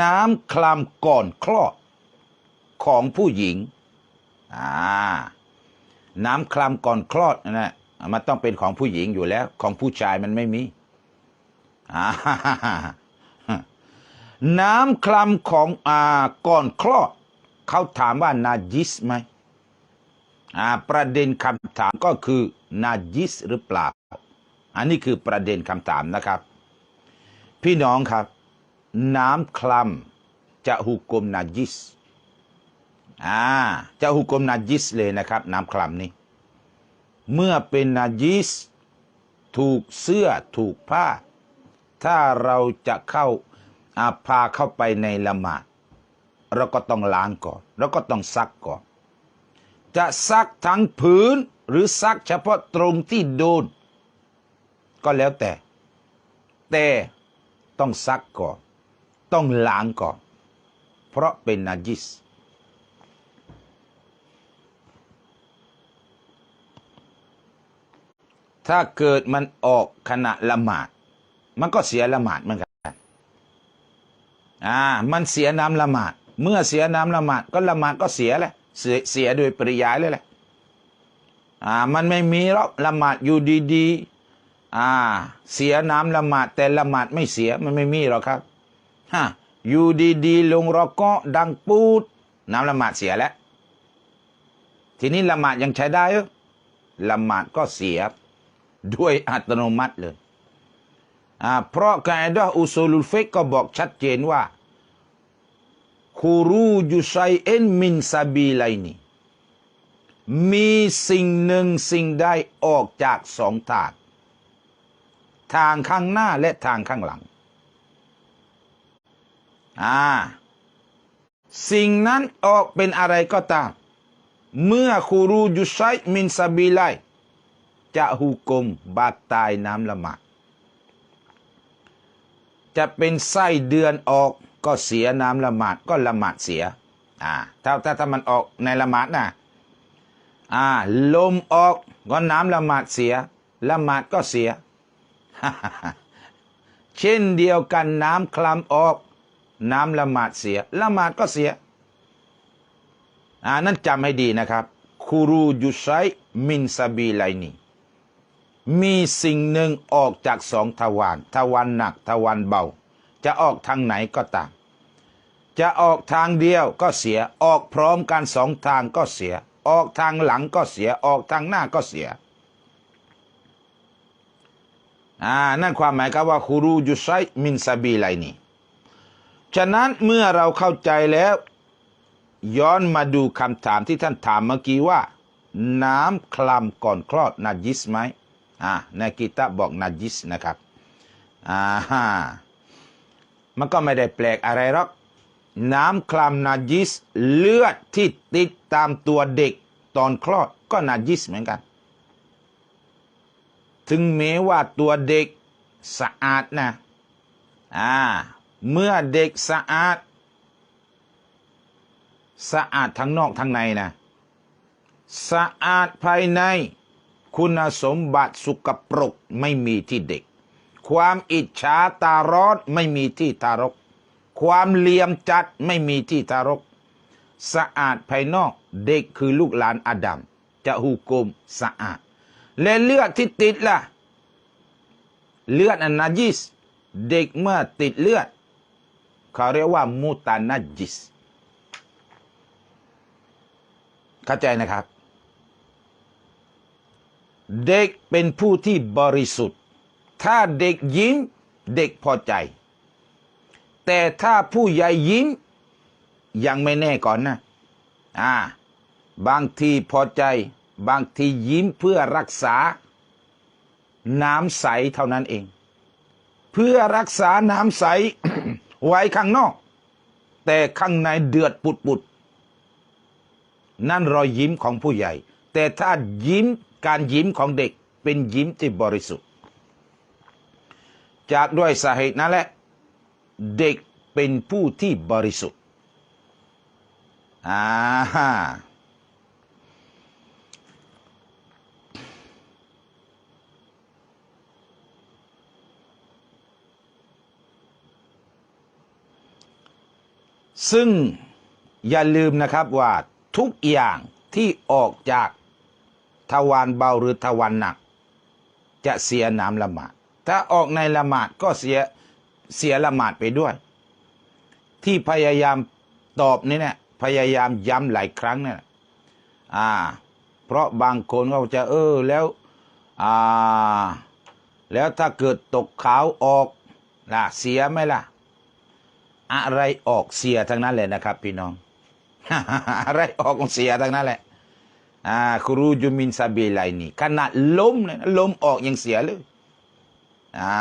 น้ำคลำก่อนคลอดของผู้หญิงอ่าน้ำคลำก่อนคลอดนั่นะมันต้องเป็นของผู้หญิงอยู่แล้ว ของผู้ชายมันไม่มีอ่าน้ำคลำของอ่าก่อนคลอดเขาถามว่านาจิสไหมอ่าประเด็นคำถามก็คือนาจิสหรือเปล่า อันนี้คือประเด็นคำถามนะครับ พี่น้องครับ น้ำคลำจะหุกกลมนาจิสอ่าจะหุกมนาจิสเลยนะครับ น้ำคลำนี้ เมื่อเป็นนาจิส ถูกเสื้อถูกผ้า ถ้าเราจะเข้าอาพาเข้าไปในละหมาดเราก็ต้องล้างก่อนเราก็ต้องซักก่อน จะซักทั้งผืนหรือซักเฉพาะตรงที่โดน ก็แล้วแต่ แต่ต้องซักก่อน ต้องล้างก่อน เพราะเป็นนาจิส ถ้าเกิดมันออกขณะละหมาด มันก็เสียละหมาดเหมือนกันอ่ามันเสียน้ำละหมาด เมื่อเสียน้ำละหมาดก็ละหมาดก็เสียแหละเสียเสียโดยปริยายเลยแหละอ่ามันไม่มีหรอกละหมาดอยู่ดีๆอ่า เสียน้ำละหมาดแต่ละหมาดไม่เสียมันไม่มีหรอกครับ ฮะอยู่ดีๆลงรอก็ดังปูด น้ำละหมาดเสียแล้ว ทีนี้ละหมาดยังใช้ได้เหรอละหมาดก็เสีย ด้วยอัตโนมัติเลยอ่าเพราะกาอดะห์อุซูลุลฟิกก็บอกชัดเจนว่าคูรูยุไซเอ็นมินซาบีไลนีมีสิ่งหนึ่งสิ่งใดออกจากสองทาง ทางข้างหน้าและทางข้างหลัง อ่า สิ่งนั้นออกเป็นอะไรก็ตาม เมื่อคูรูยุไซมินซาบีไลจะหุกมบาดตายน้ำละหมาดจะเป็นไส้เดือนออกก็เสียน้ำละหมาดก็ละหมาดเสีย อ่า ถ้าถ้าถ้ามันออกในละหมาดนะอ่า ลมออกก็น้ำละหมาดเสีย ละหมาดก็เสีย เช่นเดียวกันน้ำคลำออก น้ำละหมาดเสีย ละหมาดก็เสียอ่านั่นจำให้ดีนะครับคูรูยุไซมินซาบีไลนีมีสิ่งหนึ่งออกจากสองทวารทวารหนักทวารเบา จะออกทางไหนก็ตาม จะออกทางเดียวก็เสีย ออกพร้อมกันสองทางก็เสีย ออกทางหลังก็เสีย ออกทางหน้าก็เสียอ่านั่นความหมายก็ว่าคูรูยุไซมินซาบีไลนี ฉะนั้นเมื่อเราเข้าใจแล้ว ย้อนมาดูคำถามที่ท่านถามเมื่อกี้ว่า น้ำคลำก่อนคลอดนาจิสไหมอ่าในกีตาบอกนาจิสนะครับอ่าฮะมันก็ไม่ได้แปลกอะไรหรอก น้ำคลำนาจิสเลือดที่ติดตามตัวเด็กตอนคลอดก็นาจิสเหมือนกัน ถึงแม้ว่าตัวเด็กสะอาดนะอ่า เมื่อเด็กสะอาด สะอาดทั้งนอกทั้งในนะ สะอาดภายใน คุณสมบัติสุกปรกไม่มีที่เด็ก ความอิจฉาตาร้อนไม่มีที่ทารก ความเลี่ยมจัดไม่มีที่ทารก สะอาดภายนอกเด็กคือลูกหลานอาดัมจะหูกลมสะอาด และเลือดที่ติดล่ะ เลือดอันนาจิสเด็กเมื่อติดเลือด เขาเรียกว่ามุตานาจิส เข้าใจนะครับ เด็กเป็นผู้ที่บริสุทธิ์ ถ้าเด็กยิ้มเด็กพอใจ แต่ถ้าผู้ใหญ่ยิ้มยังไม่แน่ก่อนนะ อ่า บางทีพอใจ บางทียิ้มเพื่อรักษา น้ำใสเท่านั้นเอง เพื่อรักษาน้ำใส ไว้ข้างนอก แต่ข้างในเดือดปุดปุดๆนั่นรอยยิ้มของผู้ใหญ่ แต่ถ้ายิ้มการยิ้มของเด็กเป็นยิ้มที่บริสุทธิ์ จากด้วยสาเหตุนั่นแหละ เด็กเป็นผู้ที่บริสุทธิ์อ่า ซึ่งอย่าลืมนะครับว่าทุกอย่างที่ออกจากทวารเบาหรือทวารหนัก จะเสียน้ำละหมาด ถ้าออกในละหมาดก็เสียเสียละหมาดไปด้วย ที่พยายามตอบนี่เนี่ยพยายามย้ำหลายครั้งเนี่ยอ่า เพราะบางคนก็จะเออแล้วอ่าแล้วถ้าเกิดตกขาวออกล่ะเสียไหมล่ะ อะไรออกเสียทั้งนั้นเลยนะครับ พี่น้อง อะไรออกเสียทั้งนั้นแหละอ่าครูจุมินซาเบไลนี่ขนาดล้มเลยนะล้มออกยังเสียเลยอ่า